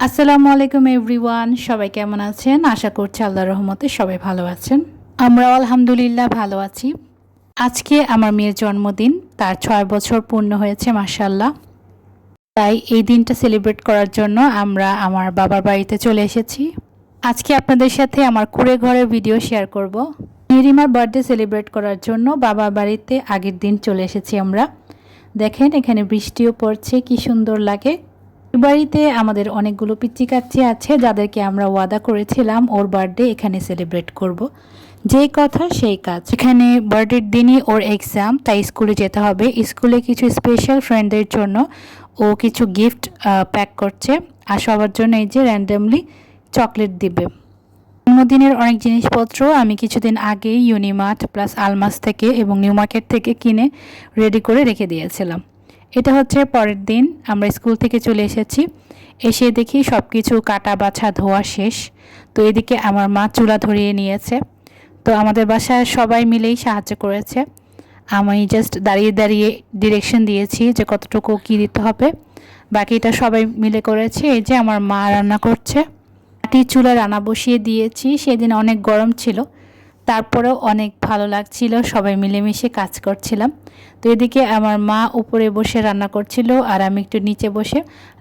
আসসালামু আলাইকুম এভরিওয়ান, সবাই কেমন আছেন? আশা করছি আল্লাহ রহমতে সবাই ভালো আছেন। আমরাও আলহামদুলিল্লাহ ভালো আছি। আজকে আমার মেয়ের জন্মদিন, তার ছয় বছর পূর্ণ হয়েছে মাসাল্লাহ তাই এই দিনটা সেলিব্রেট করার জন্য আমরা আমার বাবার বাড়িতে চলে এসেছি। আজকে আপনাদের সাথে আমার কুড়ে ঘরের ভিডিও শেয়ার করব। নিরিমার বার্থডে সেলিব্রেট করার জন্য বাবার বাড়িতে আগের দিন চলে এসেছি আমরা। দেখেন এখানে বৃষ্টিও পড়ছে, কি সুন্দর লাগে। বাড়িতে আমাদের অনেকগুলো পিচ্চি কাচ্চি আছে, যাদেরকে আমরা ওয়াদা করেছিলাম ওর বার্থডে এখানে সেলিব্রেট করব। যেই কথা, সেই কাজ। এখানে বার্থডের দিনই ওর এক্সাম তাই স্কুলে যেতে হবে। স্কুলে কিছু স্পেশাল ফ্রেন্ডদের জন্য ও কিছু গিফট প্যাক করছে। আর সবার জন্য এই যে র্যান্ডামলি চকলেট দিবে। জন্মদিনের অনেক জিনিসপত্র আমি কিছুদিন আগেই ইউনিমার্ট প্লাস আলমাস থেকে এবং নিউ মার্কেট থেকে কিনে রেডি করে রেখে দিয়েছিলাম। এটা হচ্ছে পরের দিন, আমরা স্কুল থেকে চলে এসেছি। এসে দেখি সব কিছু কাটা, বাছা, ধোয়া শেষ। তো এদিকে আমার মা চুলা ধরিয়ে নিয়েছে। তো আমাদের বাসায় সবাই মিলেই সাহায্য করেছে। আমি জাস্ট দাঁড়িয়ে দাঁড়িয়ে ডিরেকশন দিয়েছি যে কতটুকু কী দিতে হবে। বাকিটা সবাই মিলে করেছে। এই যে আমার মা রান্না করছে। মাটির চুলা রান্না বসিয়ে দিয়েছি। সেদিন অনেক গরম ছিল। তারপরেও অনেক ভালো লাগছিল, সবাই মিলেমিশে কাজ করছিলাম। তো এদিকে আমার মা উপরে বসে রান্না করছিল আর আমি একটু নিচে বসে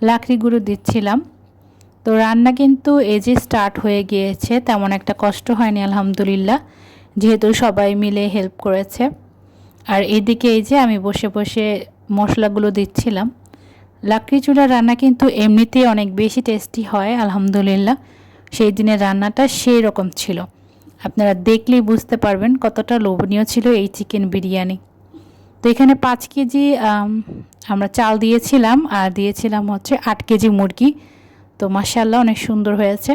লাকড়ি গুঁড়ো দিচ্ছিলাম। তো রান্না কিন্তু এই যে স্টার্ট হয়ে গিয়েছে, তেমন একটা কষ্ট হয়নি, আলহামদুলিল্লাহ। যেহেতু সবাই মিলে হেল্প করেছে। আর এদিকে এই যে আমি বসে বসে মশলাগুলো দিচ্ছিলাম। লাকড়ি চুলার রান্না কিন্তু এমনিতেই অনেক বেশি টেস্টি হয়, আলহামদুলিল্লাহ। সেই দিনের রান্নাটা সেই রকম ছিল। আপনারা দেখলেই বুঝতে পারবেন কতটা লোভনীয় ছিল এই চিকেন বিরিয়ানি। তো এখানে পাঁচ কেজি আমরা চাল দিয়েছিলাম, আর দিয়েছিলাম হচ্ছে আট কেজি মুরগি। তো মাসাল্লাহ অনেক সুন্দর হয়েছে।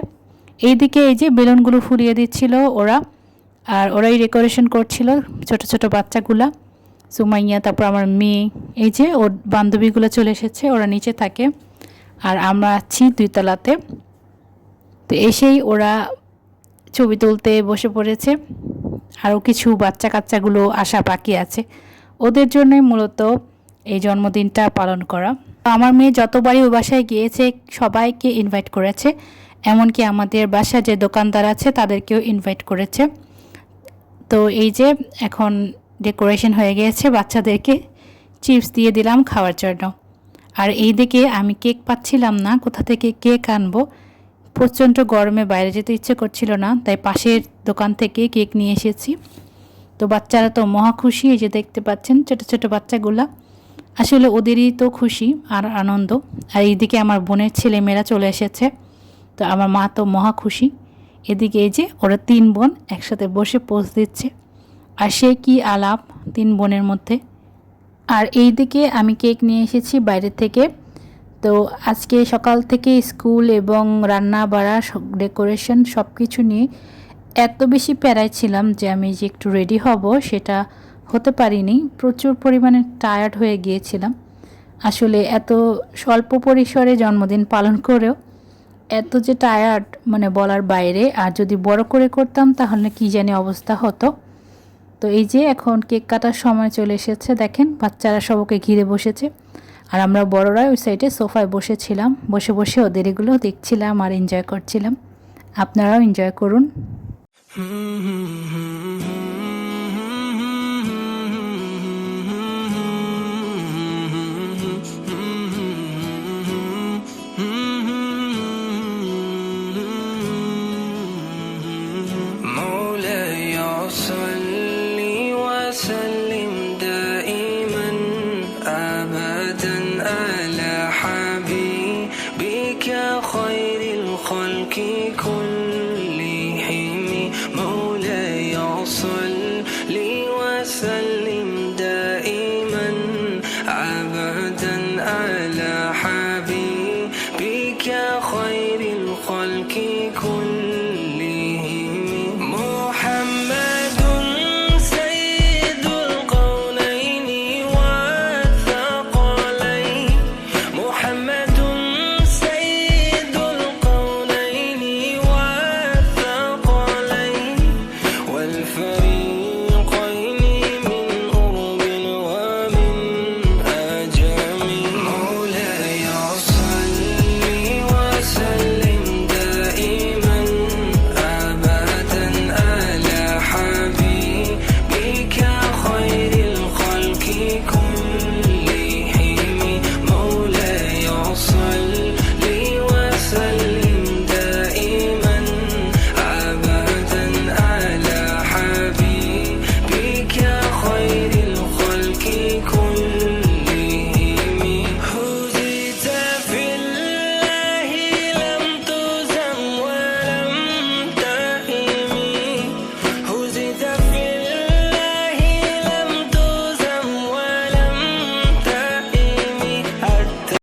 এইদিকে এই যে বেলুনগুলো ফুলিয়ে দিচ্ছিল ওরা, আর ওরাই ডেকোরেশন করছিল ছোট ছোট বাচ্চাগুলা। সুমাইয়া, তারপর আমার মেয়ে, এই যে ওর বান্ধবীগুলো চলে এসেছে, ওরা নিচে থাকে। আর আমরা আছি দুইতলাতে। তো এসেই ওরা ছবি তুলতে বসে পড়েছে। আরও কিছু বাচ্চা কাচ্চাগুলো আসা বাকি আছে। ওদের জন্যই মূলত এই জন্মদিনটা পালন করা। আমার মেয়ে যতবারই ওই বাসায় গিয়েছে, সবাইকে ইনভাইট করেছে। এমনকি আমাদের বাসা যে দোকানদার আছে, তাদেরকেও ইনভাইট করেছে। তো এই যে এখন ডেকোরেশন হয়ে গিয়েছে বাচ্চাদেরকে। চিপস দিয়ে দিলাম খাওয়ার জন্য। আর এই দিকে আমি কেক পাচ্ছিলাম না, কোথা থেকে কেক আনব? প্রচণ্ড গরমে বাইরে যেতে ইচ্ছে করছিল না, তাই পাশের দোকান থেকে কেক নিয়ে এসেছি। তো বাচ্চারা তো মহা খুশি, এই যে দেখতে পাচ্ছেন ছোটো ছোটো বাচ্চাগুলা। আসলে ওদেরই তো খুশি আর আনন্দ। আর এইদিকে আমার বোনের ছেলে মেয়েরা চলে এসেছে, তো আমার মা তো মহা খুশি। এদিকে এই যে ওরা তিন বোন একসাথে বসে পোজ দিচ্ছে। আর সে কি আলাপ তিন বোনের মধ্যে। আর এই দিকে আমি কেক নিয়ে এসেছি বাইরে থেকে। তো আজকে সকাল থেকে স্কুল এবং রান্না বাড়া ডেকোরেশন সব কিছু নিয়ে এত বেশি প্যারায় ছিলাম যে আমি যে একটু রেডি হব সেটা হতে পারিনি। প্রচুর পরিমাণে টায়ার্ড হয়ে গিয়েছিলাম। আসলে এত স্বল্প পরিসরে জন্মদিন পালন করেও এত যে টায়ার্ড মানে বলার বাইরে, আর যদি বড় করে করতাম তাহলে কি জানি অবস্থা হতো। তো এই যে এখন কেক কাটার সময় চলে এসেছে, দেখেন বাচ্চারা সবকে ঘিরে বসেছে। আর আমরা বড়রা ওই সাইডে সোফায় বসেছিলাম বসে বসে ওদের এগুলো দেখছিলাম আর এনজয় করছিলাম আপনারাও এনজয় করুন مولاي صل وسلم